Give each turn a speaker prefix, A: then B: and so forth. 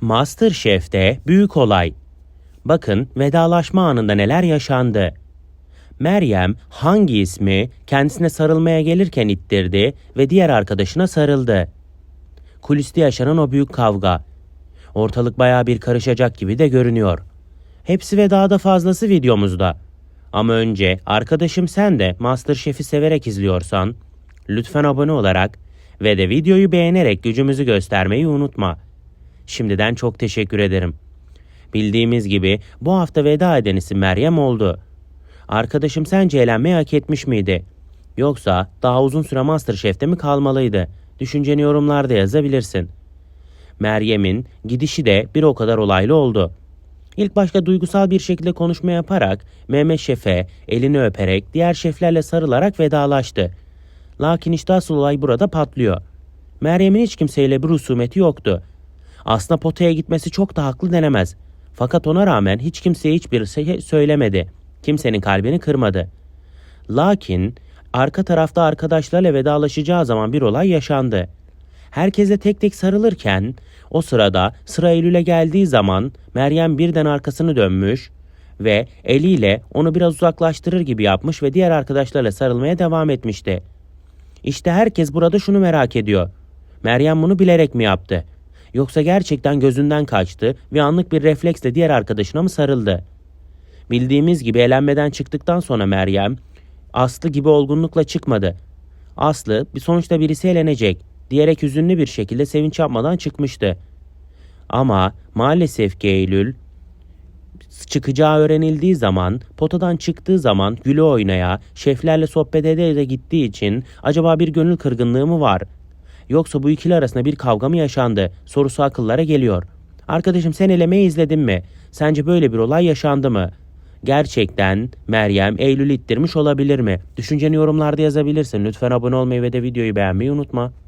A: Masterchef'te büyük olay. Bakın vedalaşma anında neler yaşandı. Meryem hangi ismi kendisine sarılmaya gelirken ittirdi ve diğer arkadaşına sarıldı. Kuliste yaşanan o büyük kavga. Ortalık baya bir karışacak gibi de görünüyor. Hepsi ve daha da fazlası videomuzda. Ama önce arkadaşım sen de Masterchef'i severek izliyorsan lütfen abone olarak ve de videoyu beğenerek gücümüzü göstermeyi unutma. Şimdiden çok teşekkür ederim. Bildiğimiz gibi bu hafta veda eden isim Meryem oldu. Arkadaşım sence eğlenmeyi hak etmiş miydi? Yoksa daha uzun süre Masterchef'te mi kalmalıydı? Düşünceni yorumlarda yazabilirsin. Meryem'in gidişi de bir o kadar olaylı oldu. İlk başta duygusal bir şekilde konuşma yaparak Mehmet Şef'e elini öperek diğer şeflerle sarılarak vedalaştı. Lakin işte asıl olay burada patlıyor. Meryem'in hiç kimseyle bir husumeti yoktu. Aslında potaya gitmesi çok da haklı denemez. Fakat ona rağmen hiç kimseye hiçbir şey söylemedi. Kimsenin kalbini kırmadı. Lakin arka tarafta arkadaşlarla vedalaşacağı zaman bir olay yaşandı. Herkese tek tek sarılırken o sırada sıra Eylül'e geldiği zaman Meryem birden arkasını dönmüş ve eliyle onu biraz uzaklaştırır gibi yapmış ve diğer arkadaşlarla sarılmaya devam etmişti. İşte herkes burada şunu merak ediyor. Meryem bunu bilerek mi yaptı? Yoksa gerçekten gözünden kaçtı ve anlık bir refleksle diğer arkadaşına mı sarıldı? Bildiğimiz gibi elenmeden çıktıktan sonra Meryem Aslı gibi olgunlukla çıkmadı. Aslı bir sonuçta birisi elenecek diyerek hüzünlü bir şekilde sevinç yapmadan çıkmıştı. Ama maalesef ki Eylül çıkacağı öğrenildiği zaman, potadan çıktığı zaman gülü oynaya, şeflerle sohbet ede de gittiği için acaba bir gönül kırgınlığı mı var? Yoksa bu ikili arasında bir kavga mı yaşandı? Sorusu akıllara geliyor. Arkadaşım sen elemeyi izledin mi? Sence böyle bir olay yaşandı mı? Gerçekten Meryem Eylül ittirmiş olabilir mi? Düşünceni yorumlarda yazabilirsin. Lütfen abone olmayı ve de videoyu beğenmeyi unutma.